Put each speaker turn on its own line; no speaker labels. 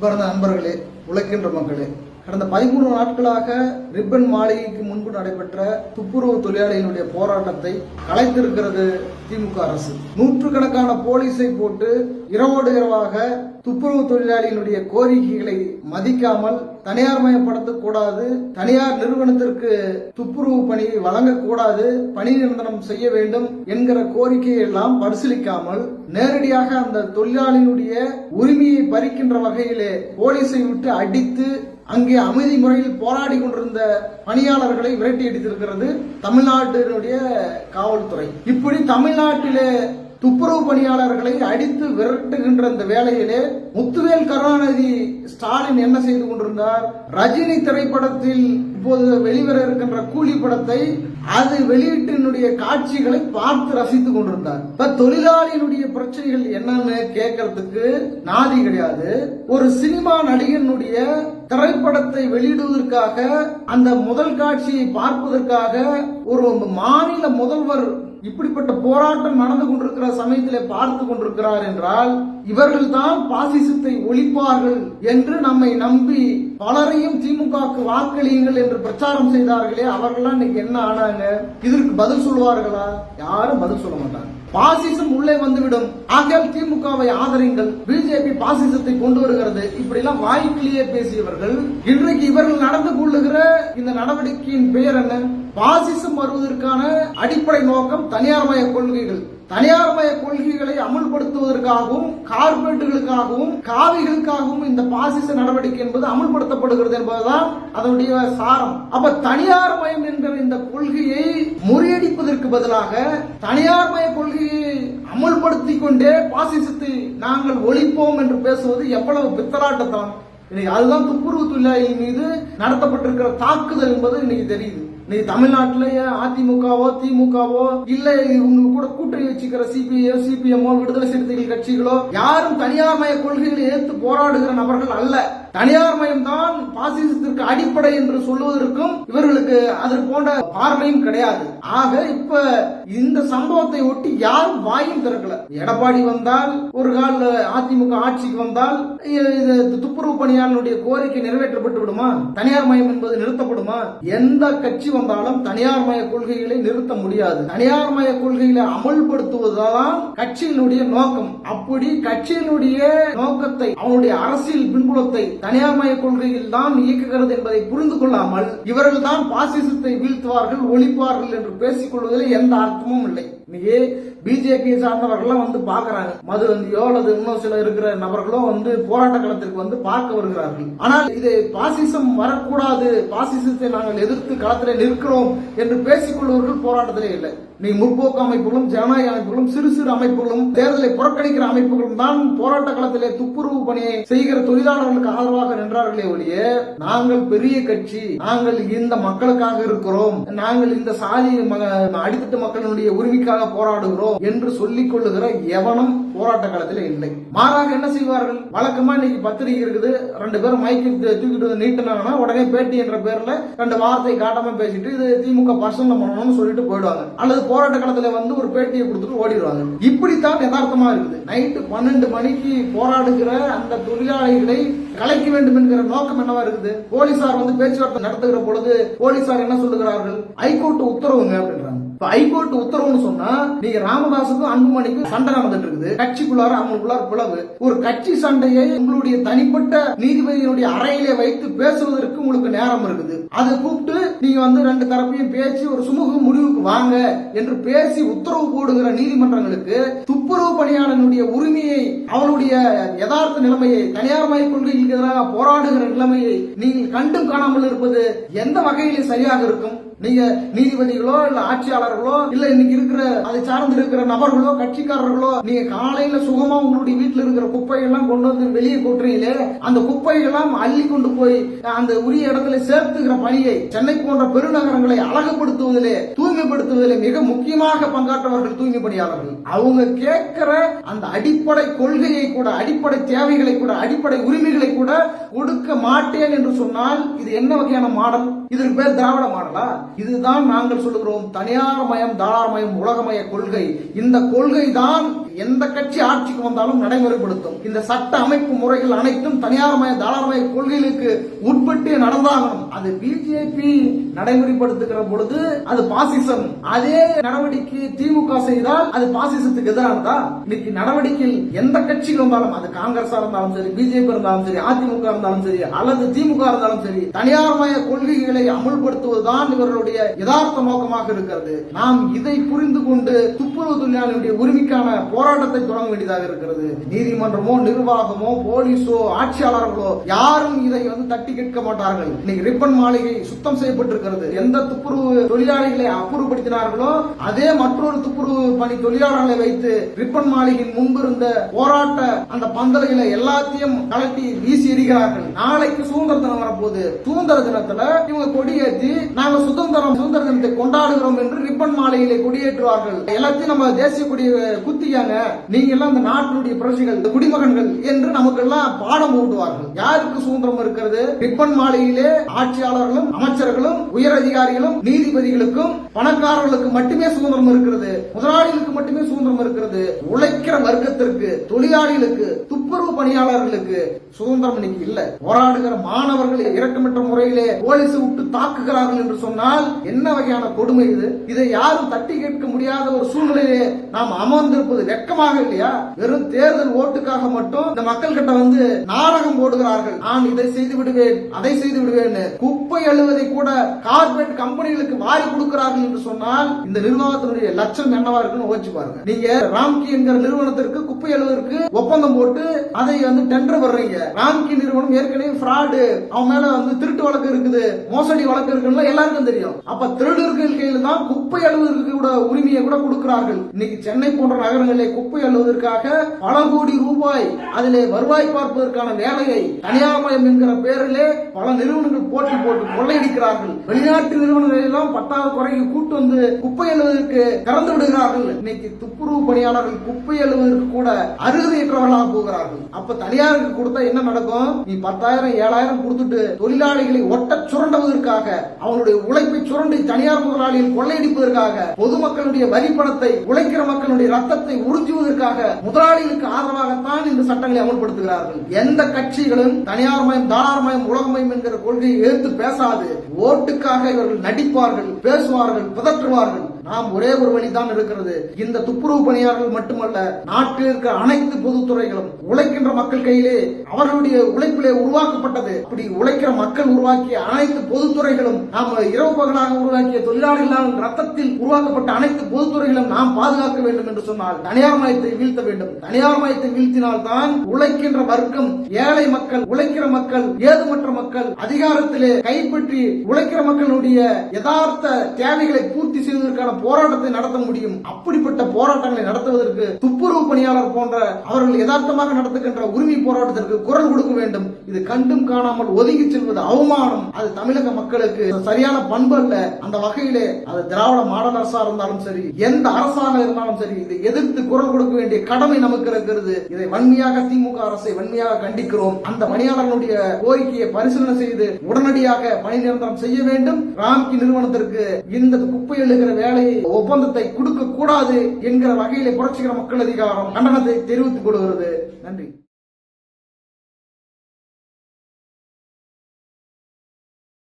பிறந்த நண்பர்களே உழைக்கின்ற மக்களே கடந்த பதிமூணு நாட்களாக ரிப்பன் மாளிகைக்கு முன்பு நடைபெற்ற துப்புரவு தொழிலாளிகளுடைய போராட்டத்தை கலைத்திருக்கிறது திமுக அரசு. நூற்றுக்கணக்கான போலீஸை போட்டு இரவோடு இரவாக துப்புரவு தொழிலாளிகளுடைய கோரிக்கைகளை மதிக்காமல் தனியார் மயப்படுத்தக்கூடாது தனியார் நிறுவனத்திற்கு துப்புரவு பணியை வழங்கக்கூடாது பணி நிரந்தரம் செய்ய வேண்டும் என்கிற கோரிக்கையை எல்லாம் பரிசீலிக்காமல் நேரடியாக அந்த தொழிலாளியினுடைய உரிமையை பறிக்கின்ற வகையிலே போலீஸை விட்டு அடித்து அங்கே அமைதி முறையில் போராடி கொண்டிருந்த பணியாளர்களை விரட்டி அடித்திருக்கிறது தமிழ்நாட்டினுடைய காவல்துறை. இப்படி தமிழ்நாட்டிலே துப்புரவு பணியாளர்களை அடித்து விரட்டுகின்ற இந்த வேளையிலே முத்துவேல் கருணாநிதி ஸ்டாலின் என்ன செய்து கொண்டிருந்தார்? ரஜினி திரைப்படத்தில் இப்போது வெளிவர இருக்கின்ற கூலி படத்தை அது வெளியீட்டினுடைய காட்சிகளை பார்த்து ரசித்துக் கொண்டிருந்தார். இப்ப தொழிலாளியினுடைய பிரச்சனைகள் என்னன்னு கேட்கறதுக்கு நாதி கிடையாது. ஒரு சினிமா நடிகனுடைய திரைப்படத்தை வெளியிடுவதற்காக அந்த முதல் காட்சியை பார்ப்பதற்காக ஒரு மாநில முதல்வர் இப்படிப்பட்ட போராட்டம் நடந்து கொண்டிருக்கிற சமயத்திலே பார்த்து கொண்டிருக்கிறார் என்றால் இவர்கள் தான் பாசிசத்தை ஒழிப்பார்கள் என்று நம்மை நம்பி பலரையும் திமுகவுக்கு வாக்களியுங்கள் என்று பிரச்சாரம் செய்தார்களே அவர்கள்லாம் இன்னைக்கு என்ன ஆனாங்க? இதற்கு பதில் சொல்லுவார்களா? யாரும் பதில் சொல்ல மாட்டாங்க. பாசிசம் உள்ளே வந்துவிடும். ஆகையால் திமுகவை ஆதரிங்கள். பிஜேபி பாசிசத்தை கொண்டு வருகிறது. இப்படி எல்லாம் வாய்க்கிலேயே பேசியவர்கள் இன்றைக்கு இவர்கள் நடந்து கொள்ளுகிற இந்த நடவடிக்கையின் பெயர் என்ன? பாசிசம் வருவதற்கான அடிப்படை நோக்கம் தனியார்மய கொள்கைகள். தனியார்மய கொள்கைகளை அமுல்படுத்துவதற்காகவும் கார்பரேட்டுகளுக்காகவும் காவிகளுக்காகவும் இந்த பாசிச நடவடிக்கை என்பது அமுல்படுத்தப்படுகிறது என்பதுதான் அதனுடைய சாரம். அப்ப தனியார்மயம் என்கிற இந்த கொள்கையை முறியடிப்பதற்கு பதிலாக தனியார்மய கொள்கையை அமுல்படுத்தி கொண்டே பாசிசத்தை நாங்கள் ஒழிப்போம் என்று பேசுவது எவ்வளவு பித்தலாட்டத்தான். இன்னைக்கு அதுதான் துப்புரவு தொழிலாளி மீது நடத்தப்பட்டிருக்கிற தாக்குதல் என்பது இன்னைக்கு தெரியுது. நீ தமிழ்நாட்டிலேயே அதிமுகவோ திமுகவோ இல்ல இவங்க கூட கூட்டணி வச்சுக்கிற சிபிஐ சிபிஎம்மோ விடுதலை சிறுத்தைகள் கட்சிகளோ யாரும் தனியார்மய கொள்கைகளை ஏற்று போராடுகிற நபர்கள் அல்ல. தனியார்மயம் தான் பாசிசத்திற்கு அடிப்படை என்று சொல்லுவதற்கும் இவர்களுக்கு அதற்கு போன்ற பார்வையும் கிடையாது. ஆக இப்ப இந்த சம்பவத்தை ஒட்டி யாரும் வாயும் திறக்கல. எடப்பாடி வந்தால் ஒரு கால அதிமுக ஆட்சிக்கு வந்தால் இது துப்புரவு பணியாளனுடைய கோரிக்கை நிறைவேற்றப்பட்டு விடுமா? தனியார் மயம் என்பது நிறுத்தப்படுமா? எந்த கட்சி வந்தாலும் தனியார் மய கொள்கைகளை நிறுத்த முடியாது. தனியார் மய கொள்கைகளை அமல்படுத்துவதுதான் கட்சியினுடைய நோக்கம். அப்படி கட்சியினுடைய நோக்கத்தை அவனுடைய அரசியல் பின்புலத்தை தனியார் மய கொள்கையில் தான் இயக்குகிறது என்பதை புரிந்து கொள்ளாமல் இவர்கள் தான் பாசிசத்தை வீழ்த்துவார்கள் ஒழிப்பார்கள் என்று பேசிக் கொள்வதில் எந்த அர்த்தமும் இல்லை. இன்னைக்கு பிஜேபி சார்ந்தவர்கள்லாம் வந்து பாக்குறாங்க மது வந்தியோ அல்லது இன்னும் சில இருக்கிற நபர்களும் வந்து போராட்ட களத்திற்கு வந்து பார்க்க வருகிறார்கள். ஆனால் இது பாசிசம் வரக்கூடாது. பாசிசத்தை நாங்கள் எதிர்த்து களத்திலே நிற்கிறோம் என்று பேசிக்கொள்வர்கள் போராட்டத்திலே இல்லை. நீ முற்போக்கு அமைப்புகளும் ஜனநாயக அமைப்புகளும் சிறு சிறு அமைப்புகளும் தேர்தலை புறக்கணிக்கிற அமைப்புகளும் தான் போராட்ட களத்திலே துப்புரவு பணியை செய்கிற தொழிலாளர்களுக்கு ஆதரவாக நின்றார்களே ஒழிய நாங்கள் பெரிய கட்சி நாங்கள் இந்த மக்களுக்காக இருக்கிறோம் நாங்கள் இந்த சாதி அடித்தட்டு மக்களுடைய உரிமைக்காக போராடுகிறோம் என்று சொல்லிக் கொள்ளுகிற எவனும் போராட்ட காலத்தில் இல்லை. மாறாக என்ன செய்வார்கள்? வழக்கமா இன்னைக்கு பத்திரிகை இருக்குது. ரெண்டு பேரும் மைக்கு தூக்கிட்டு வந்து நீட்டினாங்கன்னா உடனே பேட்டி என்ற பேர்ல ரெண்டு வார்த்தை காட்டாம பேசிட்டு இது திமுக பர்சனல் பண்ணணும்னு சொல்லிட்டு போயிடுவாங்க. அல்லது போராட்ட காலத்துல வந்து ஒரு பேட்டியை கொடுத்துட்டு ஓடிடுவாங்க. இப்படித்தான் யதார்த்தமா இருக்குது. நைட்டு பன்னெண்டு மணிக்கு போராடுகிற அந்த தொழிலாளிகளை கலைக்க வேண்டும் என்கிற நோக்கம் என்னவா இருக்குது? போலீசார் வந்து பேச்சுவார்த்தை நடத்துகிற பொழுது போலீசார் என்ன சொல்லுகிறார்கள்? ஹைகோர்ட் உத்தரவுங்க அப்படின்றாங்க. இப்ப ஹைகோர்ட் உத்தரவுன்னு சொன்னா நீங்க ராமதாசுக்கும் அன்புமணிக்கும் சண்டை நடந்துட்டு இருக்குது. கட்சிக்குள்ளார அவங்களுக்குள்ளார பிளவு. ஒரு கட்சி சண்டையை உங்களுடைய தனிப்பட்ட நீதிபதியினுடைய அறையிலே வைத்து பேசுவதற்கு உங்களுக்கு நேரம் இருக்குது. அதை கூப்பிட்டு நீங்க வந்து ரெண்டு தரப்பையும் பேசி ஒரு சுமூக முடிவுக்கு வாங்க என்று பேசி உத்தரவு போடுகிற நீதிமன்றங்களுக்கு துப்புரவு பணியாளனுடைய உரிமையை அவனுடைய யதார்த்த நிலைமையை தனியார் மய கொள்கைக்கு எதிராக போராடுகிற நிலைமையை நீங்கள் கண்டும் காணாமல் இருப்பது எந்த வகையிலே சரியாக இருக்கும்? நீங்க நீதிபதிகளோ இல்ல ஆட்சியாளர்களோ இல்ல இன்னைக்கு இருக்கிற அதை சார்ந்து இருக்கிற நபர்களோ கட்சிக்காரர்களோ நீங்க காலையில சுகமா உங்களுடைய வீட்டுல இருக்கிற குப்பையெல்லாம் கொண்டு வந்து வெளியே கொட்டுறீங்களே அந்த குப்பையெல்லாம் அள்ளி கொண்டு போய் அந்த உரிய இடத்துல சேர்த்துக்கிற பணியை சென்னை போன்ற பெருநகரங்களை அழகுபடுத்துவதிலே தூய்மைப்படுத்துவதிலே மிக முக்கியமாக பங்காற்றவர்கள் தூய்மை பணியாளர்கள் அவங்க கேட்கிற அந்த அடிப்படை கொள்கையை கூட அடிப்படை தேவைகளை கூட அடிப்படை உரிமைகளை கூட கொடுக்க மாட்டேன் என்று சொன்னால் இது என்ன வகையான மாடல்? இதற்கு பேர் திராவிட மாடலா? இதுதான் நாங்கள் சொல்லுகிறோம் தனியார் மயம் தாரார் மயம் உலகமய கொள்கை. இந்த கொள்கை தான் எந்த கட்சி ஆட்சிக்கு வந்தாலும் நடைமுறைப்படுத்தும். இந்த சட்ட அமைப்பு முறைகள் அனைத்தும் தனியார்மய தாராளமய கொள்கைகளுக்கு உட்பட்டு நடந்தாகணும். அது பிஜேபி நடைமுறைப்படுத்துகிற பொழுது அது பாசிசம். அதே நடவடிக்கை திமுக செய்தால் அது பாசிசத்துக்கு எதிரானதா? இன்னைக்கு நடவடிக்கையில் எந்த கட்சிகள் வந்தாலும் அது காங்கிரஸா இருந்தாலும் சரி பிஜேபி இருந்தாலும் சரி அதிமுக இருந்தாலும் சரி அல்லது திமுக இருந்தாலும் சரி தனியார்மய கொள்கைகளை அமுல்படுத்துவதுதான் இவர்களுடைய யதார்த்த நோக்கமாக இருக்கிறது. நாம் இதை புரிந்து கொண்டு துப்புரவு தொழிலாளர்களுடைய உரிமைக்கான போராட்டத்தை தொடங்க வேண்டியதாக இருக்கிறது. நீதிமன்றமோ நிர்வாகமோ போலீஸோ ஆட்சியாளர்களோ யாரும் இதை வந்து தட்டி கேட்க மாட்டார்கள். இன்னைக்கு ரிப்பன் மாளிகை சுத்தம் செய்யப்பட்டிருக்கிறது. எந்த துப்புரவு தொழிலாளிகளை அப்புறப்படுத்தினார்களோ அதே மற்றொரு துப்புரவு பணி தொழிலாளர்களை வைத்து ரிப்பன் மாளிகையின் முன்பு இருந்த போராட்ட அந்த பந்தல்களை எல்லாத்தையும் கலட்டி வீசி எறிகிறார்கள். நாளைக்கு சுதந்திர தினம் வரப்போகுது. சுதந்திர தினத்துல இவங்க கொடியேற்றி நாங்க சுதந்திரம் சுதந்திர தினத்தை கொண்டாடுகிறோம் என்று ரிப்பன் மாலையிலே கொடியேற்றுவார்கள். எல்லாத்தையும் நம்ம தேசிய கொடியை குத்தியாங்க நீங்க எல்லாம் இந்த நாட்டினுடைய பிரஜைகள் இந்த குடிமகன்கள் என்று நமக்கு எல்லாம் பாடம் ஊட்டுவார்கள். யாருக்கு சுதந்திரம் இருக்கிறது? ரிப்பன் மாலையிலே ஆட்சியாளர்களும் அமைச்சர்களும் உயர் அதிகாரிகளும் நீதிபதிகளுக்கும் பணக்காரர்களுக்கு மட்டுமே சுதந்திரம் இருக்கிறது. முதலாளிகளுக்கு மட்டுமே சுதந்திரம் இருக்கிறது. உழைக்கிற வர்க்கத்திற்கு தொழிலாளிகளுக்கு துப்புரவு பணியாளர்களுக்கு சுதந்திரம் இன்னைக்கு இல்ல. போராடுகிற மாணவர்கள் இறக்கமற்ற முறையிலே போலீஸ் விட்டு தாக்குகிறார்கள் என்று சொன்னால் என்ன வகையான கொடுமை இது? இதை யாரும் தட்டி கேட்க முடியாத ஒரு சூழ்நிலையிலே நாம் அமர்ந்திருப்பது வெட்கமாக இல்லையா? வெறும் தேர்தல் ஓட்டுக்காக மட்டும் இந்த மக்கள் கிட்ட வந்து நாடகம் போடுகிறார்கள். நான் இதை செய்து விடுவேன் அதை செய்து விடுவேன் குப்பை எழுவதை கூட கார்பரேட் கம்பெனிகளுக்கு வாரி கொடுக்கிறார்கள் என்று சொன்னால் இந்த நிர்வாகத்தினுடைய லட்சம் என்னவா இருக்குன்னு யோசிச்சு பாருங்க. நீங்க ராம்கி என்கிற நிறுவனத்திற்கு குப்பை அழுவதற்கு ஒப்பந்தம் போட்டு அதை வந்து டெண்டர் வர்றீங்க. ராம்கி நிறுவனம் ஏற்கனவே ஃப்ராடு அவன் மேல வந்து திருட்டு வழக்கு இருக்குது மோசடி வழக்கு இருக்குன்னு எல்லாருக்கும் தெரியும். அப்ப திருடர்கள் கையில தான் குப்பை எழுவதற்கு கூட உரிமையை கூட கொடுக்கிறார்கள். இன்னைக்கு சென்னை போன்ற நகரங்களில் குப்பை அள்ளுவதற்காக பல கோடி ரூபாய் அதிலே வருவாய் பார்ப்பதற்கான வேலையை தனியார்மயம் என்கிற பேரிலே பல நிறுவனங்கள் போட்டி போட்டு கொள்ளையடிக்கிறார்கள். வெளிநாட்டு நிறுவனங்கள் எல்லாம் பத்தாவது குறைக்கு கூட்டு வந்து குப்பை அள்ளுவதற்கு திறந்து விடுகிறார்கள். இன்னைக்கு துப்புரவு பணியாளர்கள் குப்பை அள்ளுவதற்கு கூட அருகதையற்றவர்களாக போகிறார்கள். அப்ப தனியாருக்கு கொடுத்தா என்ன நடக்கும்? நீ பத்தாயிரம் ஏழாயிரம் கொடுத்துட்டு தொழிலாளிகளை ஒட்ட சுரண்டுவதற்காக அவனுடைய உழைப்பை சுரண்டி தனியார் முதலாளிகள் கொள்ளையடிப்பதற்காக பொதுமக்களுடைய வரி பணத்தை உழைக்கிற மக்களுடைய ரத்தத்தை உறுதி உறிஞ்சுவதற்காக முதலாளிகளுக்கு ஆதரவாகத்தான் இந்த சட்டங்களை அமல்படுத்துகிறார்கள். எந்த கட்சிகளும் தனியார் மயம் தாரார் மயம் உலகமயம் என்கிற கொள்கையை எதிர்த்து பேசாது. ஓட்டுக்காக இவர்கள் நடிப்பார்கள் பேசுவார்கள் பிதற்றுவார்கள். நாம் ஒரே ஒரு வழிதான் இருக்கிறது. இந்த துப்புரவு பணியாளர்கள் மட்டுமல்ல நாட்டில் இருக்கிற அனைத்து பொதுத்துறைகளும் உழைக்கின்ற மக்கள் கையிலே அவர்களுடைய உழைப்பிலே உருவாக்கப்பட்டது. அப்படி உழைக்கிற மக்கள் உருவாக்கிய அனைத்து பொதுத்துறைகளும் நாம் இரவு பகலாக உருவாக்கிய தொழிலாளர்களால் ரத்தத்தில் உருவாக்கப்பட்ட அனைத்து பொதுத்துறைகளும் நாம் பாதுகாக்க வேண்டும் என்று சொன்னால் தனியார் மயத்தை வீழ்த்த வேண்டும். தனியார் மயத்தை வீழ்த்தினால் தான் உழைக்கின்ற வர்க்கம் ஏழை மக்கள் உழைக்கிற மக்கள் ஏதுமற்ற மக்கள் அதிகாரத்திலே கைப்பற்றி உழைக்கிற மக்களுடைய யதார்த்த தேவைகளை பூர்த்தி செய்வதற்கான போராட்டத்தை நடத்த முடியும்? அப்படிப்பட்ட போராட்டங்களை நடத்துவதற்கு துப்புரவு பணியாளர் போன்ற அவர்கள் யதார்த்தமாக நடத்துகின்ற உரிமை போராட்டத்திற்கு குரல் கொடுக்க வேண்டும். இது கண்டும் காணாமல் ஒதுங்கி செல்வது அவமானம். அது தமிழக மக்களுக்கு சரியான பண்பு அல்ல. அந்த வகையிலே அது திராவிட மாடல் அரசா இருந்தாலும் சரி எந்த அரசாக இருந்தாலும் சரி இதை எதிர்த்து குரல் கொடுக்க வேண்டிய கடமை நமக்கு இருக்கிறது. இதை வன்மையாக திமுக அரசை வன்மையாக கண்டிக்கிறோம். அந்த பணியாளர்களுடைய கோரிக்கையை பரிசீலனை செய்து உடனடியாக பணி நிரந்தரம் செய்ய வேண்டும். ராம்கி நிறுவனத்திற்கு இந்த குப்பை எழுகிற வேலை ஒப்பந்தத்தை கொடுக்க கூடாது என்கிற வகையில புரட்சிகர மக்கள் அதிகாரம் கண்டனத்தை தெரிவித்துக் கொள்கிறது. நன்றி.